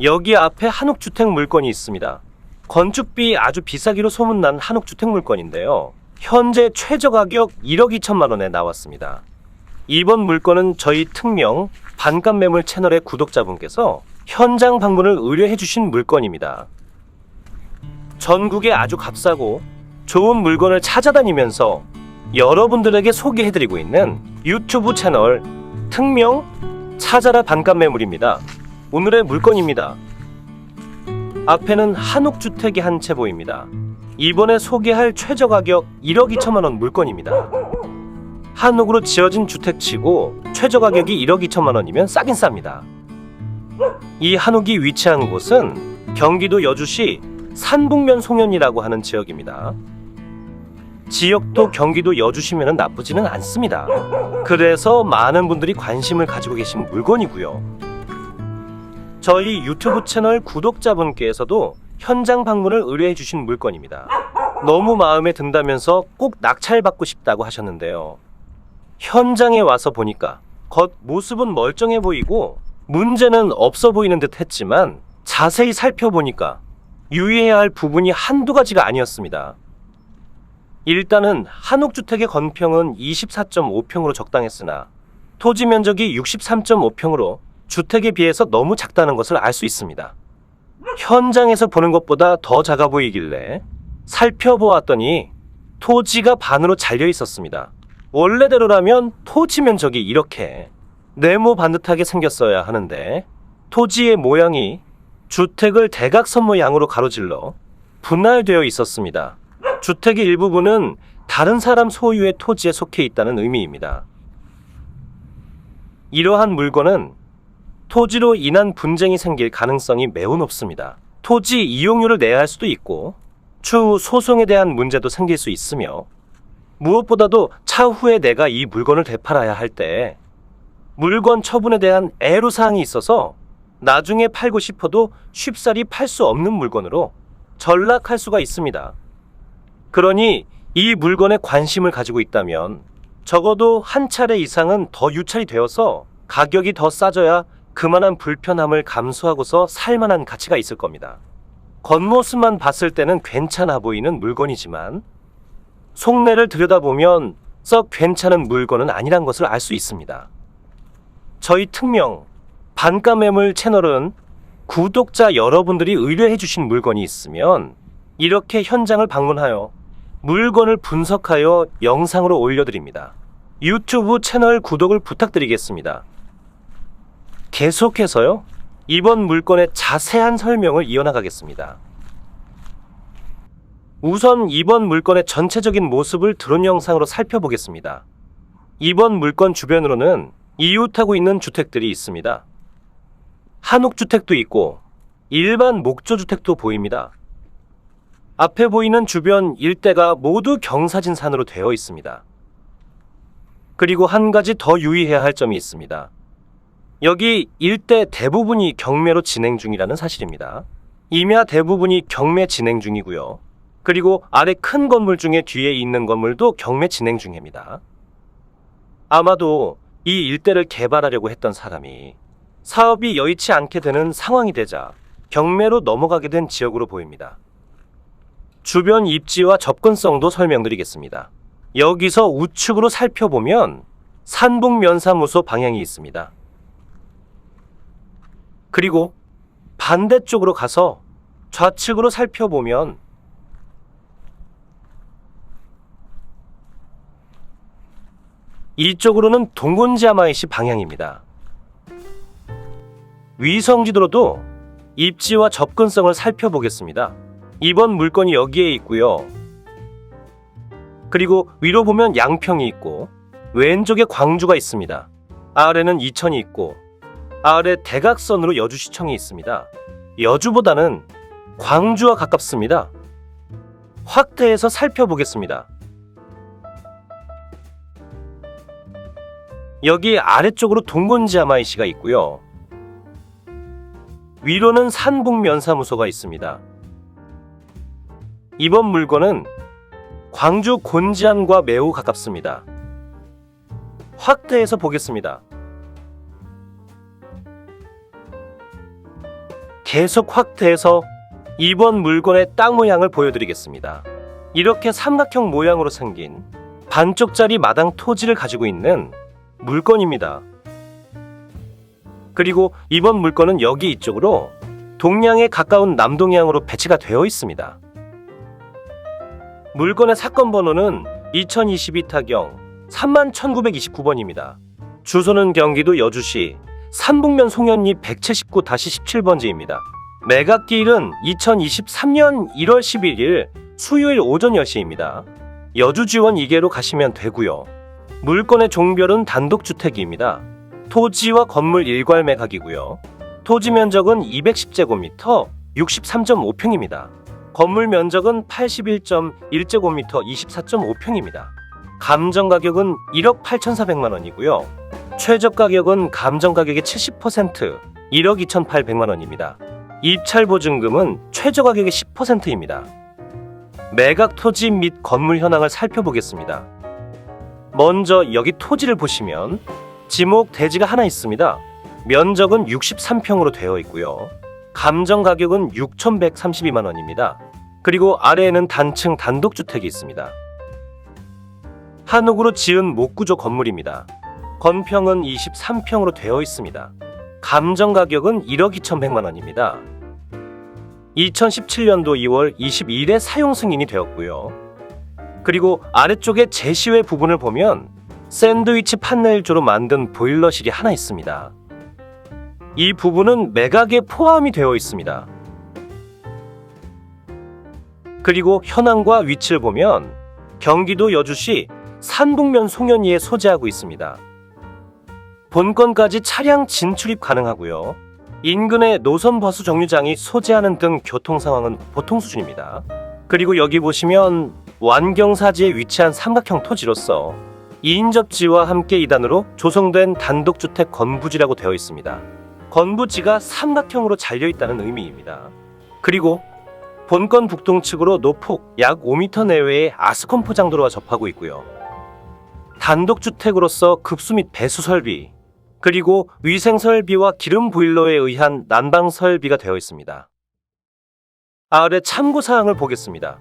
여기 앞에 한옥주택 물건이 있습니다. 건축비 아주 비싸기로 소문난 한옥주택 물건인데요. 현재 최저 가격 1억 2천만 원에 나왔습니다. 이번 물건은 저희 특명 반값 매물 채널의 구독자분께서 현장 방문을 의뢰해 주신 물건입니다. 전국에 아주 값싸고 좋은 물건을 찾아다니면서 여러분들에게 소개해드리고 있는 유튜브 채널 특명 찾아라 반값 매물입니다. 오늘의 물건입니다. 앞에는 한옥주택이 한 채 보입니다. 이번에 소개할 최저 가격 1억 2천만 원 물건입니다. 한옥으로 지어진 주택치고 최저 가격이 1억 2천만 원이면 싸긴 쌉니다. 이 한옥이 위치한 곳은 경기도 여주시 산북면 송현이라고 하는 지역입니다. 지역도 경기도 여주시면 나쁘지는 않습니다. 그래서 많은 분들이 관심을 가지고 계신 물건이고요. 저희 유튜브 채널 구독자분께서도 현장 방문을 의뢰해 주신 물건입니다. 너무 마음에 든다면서 꼭 낙찰받고 싶다고 하셨는데요. 현장에 와서 보니까 겉 모습은 멀쩡해 보이고 문제는 없어 보이는 듯 했지만 자세히 살펴보니까 유의해야 할 부분이 한두 가지가 아니었습니다. 일단은 한옥주택의 건평은 24.5평으로 적당했으나 토지 면적이 63.5평으로 주택에 비해서 너무 작다는 것을 알 수 있습니다. 현장에서 보는 것보다 더 작아 보이길래 살펴보았더니 토지가 반으로 잘려 있었습니다. 원래대로라면 토지 면적이 이렇게 네모 반듯하게 생겼어야 하는데 토지의 모양이 주택을 대각선 모양으로 가로질러 분할되어 있었습니다. 주택의 일부분은 다른 사람 소유의 토지에 속해 있다는 의미입니다. 이러한 물건은 토지로 인한 분쟁이 생길 가능성이 매우 높습니다. 토지 이용료를 내야 할 수도 있고 추후 소송에 대한 문제도 생길 수 있으며 무엇보다도 차후에 내가 이 물건을 되팔아야 할 때 물건 처분에 대한 애로사항이 있어서 나중에 팔고 싶어도 쉽사리 팔 수 없는 물건으로 전락할 수가 있습니다. 그러니 이 물건에 관심을 가지고 있다면 적어도 한 차례 이상은 더 유찰이 되어서 가격이 더 싸져야 그만한 불편함을 감수하고서 살만한 가치가 있을 겁니다. 겉모습만 봤을 때는 괜찮아 보이는 물건이지만 속내를 들여다보면 썩 괜찮은 물건은 아니란 것을 알 수 있습니다. 저희 특명 반가 매물 채널은 구독자 여러분들이 의뢰해 주신 물건이 있으면 이렇게 현장을 방문하여 물건을 분석하여 영상으로 올려드립니다. 유튜브 채널 구독을 부탁드리겠습니다. 계속해서요. 이번 물건의 자세한 설명을 이어나가겠습니다. 우선 이번 물건의 전체적인 모습을 드론 영상으로 살펴보겠습니다. 이번 물건 주변으로는 이웃하고 있는 주택들이 있습니다. 한옥주택도 있고 일반 목조주택도 보입니다. 앞에 보이는 주변 일대가 모두 경사진산으로 되어 있습니다. 그리고 한 가지 더 유의해야 할 점이 있습니다. 여기 일대 대부분이 경매로 진행 중이라는 사실입니다. 임야 대부분이 경매 진행 중이고요. 그리고 아래 큰 건물 중에 뒤에 있는 건물도 경매 진행 중입니다. 아마도 이 일대를 개발하려고 했던 사람이 사업이 여의치 않게 되는 상황이 되자 경매로 넘어가게 된 지역으로 보입니다. 주변 입지와 접근성도 설명드리겠습니다. 여기서 우측으로 살펴보면 산북면사무소 방향이 있습니다. 그리고 반대쪽으로 가서 좌측으로 살펴보면 이쪽으로는 동곤지아마이시 방향입니다. 위성지도로도 입지와 접근성을 살펴보겠습니다. 이번 물건이 여기에 있고요. 그리고 위로 보면 양평이 있고 왼쪽에 광주가 있습니다. 아래는 이천이 있고 아래 대각선으로 여주시청이 있습니다. 여주보다는 광주와 가깝습니다. 확대해서 살펴보겠습니다. 여기 아래쪽으로 동곤지아마이시가 있고요. 위로는 산북면사무소가 있습니다. 이번 물건은 광주 곤지암과 매우 가깝습니다. 확대해서 보겠습니다. 계속 확대해서 이번 물건의 땅 모양을 보여드리겠습니다. 이렇게 삼각형 모양으로 생긴 반쪽짜리 마당 토지를 가지고 있는 물건입니다. 그리고 이번 물건은 여기 이쪽으로 동량에 가까운 남동향으로 배치가 되어 있습니다. 물건의 사건 번호는 2022 타경 31,929번입니다. 주소는 경기도 여주시 산북면 송현리 179-17번지입니다. 매각기일은 2023년 1월 11일 수요일 오전 10시입니다. 여주지원 2개로 가시면 되고요. 물건의 종별은 단독주택입니다. 토지와 건물 일괄 매각이고요. 토지 면적은 210제곱미터 63.5평입니다. 건물 면적은 81.1제곱미터 24.5평입니다. 감정 가격은 1억 8,400만 원이고요. 최저 가격은 감정 가격의 70% 1억 2,800만 원입니다. 입찰 보증금은 최저 가격의 10%입니다. 매각 토지 및 건물 현황을 살펴보겠습니다. 먼저 여기 토지를 보시면 지목 대지가 하나 있습니다. 면적은 63평으로 되어 있고요. 감정 가격은 6,132만 원입니다. 그리고 아래에는 단층 단독주택이 있습니다. 한옥으로 지은 목구조 건물입니다. 건평은 23평으로 되어 있습니다. 감정 가격은 1억 2,100만 원입니다. 2017년도 2월 22일에 사용 승인이 되었고요. 그리고 아래쪽에 제시외 부분을 보면 샌드위치 판넬조로 만든 보일러실이 하나 있습니다. 이 부분은 매각에 포함이 되어 있습니다. 그리고 현황과 위치를 보면 경기도 여주시 산북면 송현리에 소재하고 있습니다. 본건까지 차량 진출입 가능하고요. 인근의 노선 버스 정류장이 소재하는 등 교통 상황은 보통 수준입니다. 그리고 여기 보시면 완경사지에 위치한 삼각형 토지로서 2인 접지와 함께 2단으로 조성된 단독주택 건부지라고 되어 있습니다. 건부지가 삼각형으로 잘려 있다는 의미입니다. 그리고 본건 북동측으로 노폭 약 5m 내외의 아스콘 포장도로와 접하고 있고요. 단독주택으로서 급수 및 배수 설비, 그리고 위생 설비와 기름 보일러에 의한 난방 설비가 되어 있습니다. 아래 참고 사항을 보겠습니다.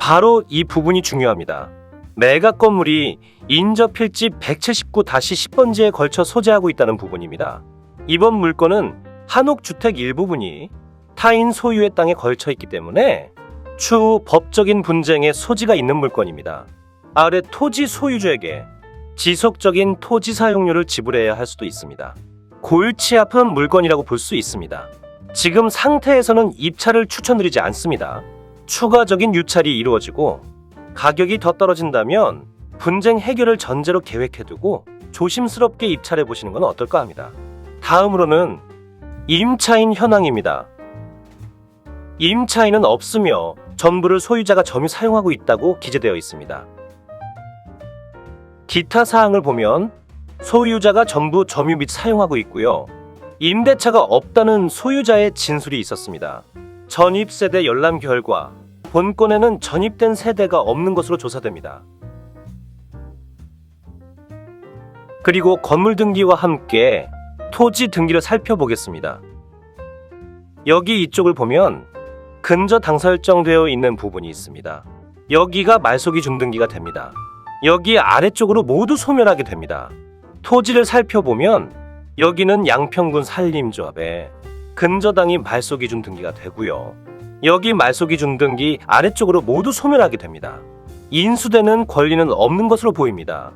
바로 이 부분이 중요합니다. 매각 건물이 인접 필지 179-10번지에 걸쳐 소재하고 있다는 부분입니다. 이번 물건은 한옥 주택 일부분이 타인 소유의 땅에 걸쳐 있기 때문에 추후 법적인 분쟁의 소지가 있는 물건입니다. 아래 토지 소유주에게 지속적인 토지 사용료를 지불해야 할 수도 있습니다. 골치 아픈 물건이라고 볼 수 있습니다. 지금 상태에서는 입찰을 추천드리지 않습니다. 추가적인 유찰이 이루어지고 가격이 더 떨어진다면 분쟁 해결을 전제로 계획해두고 조심스럽게 입찰해 보시는 건 어떨까 합니다. 다음으로는 임차인 현황입니다. 임차인은 없으며 전부를 소유자가 점유 사용하고 있다고 기재되어 있습니다. 기타 사항을 보면 소유자가 전부 점유 및 사용하고 있고요. 임대차가 없다는 소유자의 진술이 있었습니다. 전입 세대 열람 결과 본건에는 전입된 세대가 없는 것으로 조사됩니다. 그리고 건물 등기와 함께 토지 등기를 살펴보겠습니다. 여기 이쪽을 보면 근저 당설정되어 있는 부분이 있습니다. 여기가 말소기 중등기가 됩니다. 여기 아래쪽으로 모두 소멸하게 됩니다. 토지를 살펴보면 여기는 양평군 산림조합에 근저당이 말소기준 등기가 되고요. 여기 말소기준 등기 아래쪽으로 모두 소멸하게 됩니다. 인수되는 권리는 없는 것으로 보입니다.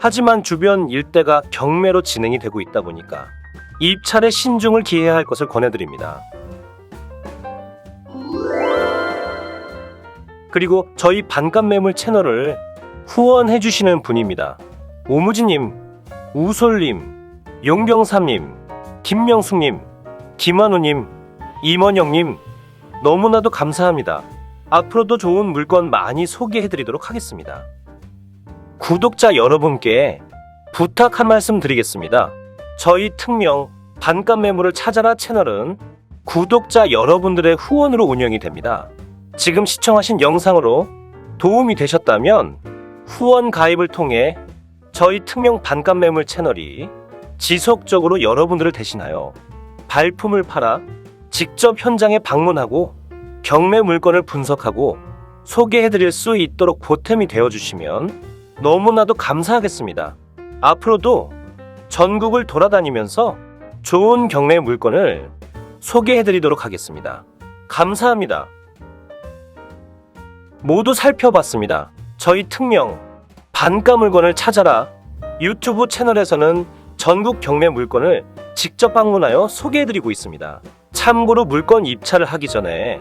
하지만 주변 일대가 경매로 진행이 되고 있다 보니까 입찰에 신중을 기해야 할 것을 권해드립니다. 그리고 저희 반값 매물 채널을 후원해 주시는 분입니다. 오무지님, 우솔님, 용병삼님, 김명숙님, 김한우님, 임원영님, 너무나도 감사합니다. 앞으로도 좋은 물건 많이 소개해 드리도록 하겠습니다. 구독자 여러분께 부탁 한 말씀 드리겠습니다. 저희 특명 반값 매물을 찾아라 채널은 구독자 여러분들의 후원으로 운영이 됩니다. 지금 시청하신 영상으로 도움이 되셨다면 후원 가입을 통해 저희 특명 반값 매물 채널이 지속적으로 여러분들을 대신하여 발품을 팔아 직접 현장에 방문하고 경매 물건을 분석하고 소개해드릴 수 있도록 보탬이 되어주시면 너무나도 감사하겠습니다. 앞으로도 전국을 돌아다니면서 좋은 경매 물건을 소개해드리도록 하겠습니다. 감사합니다. 모두 살펴봤습니다. 저희 특명 반가 물건을 찾아라 유튜브 채널에서는 전국 경매 물건을 직접 방문하여 소개해드리고 있습니다. 참고로 물건 입찰을 하기 전에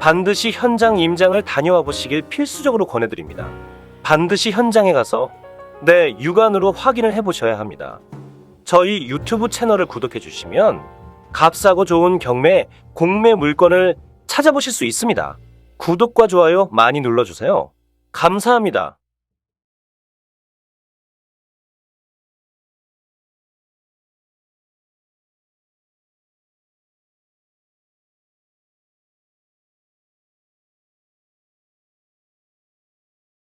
반드시 현장 임장을 다녀와 보시길 필수적으로 권해드립니다. 반드시 현장에 가서 내 육안으로 확인을 해보셔야 합니다. 저희 유튜브 채널을 구독해 주시면 값싸고 좋은 경매, 공매 물건을 찾아보실 수 있습니다. 구독과 좋아요 많이 눌러주세요. 감사합니다.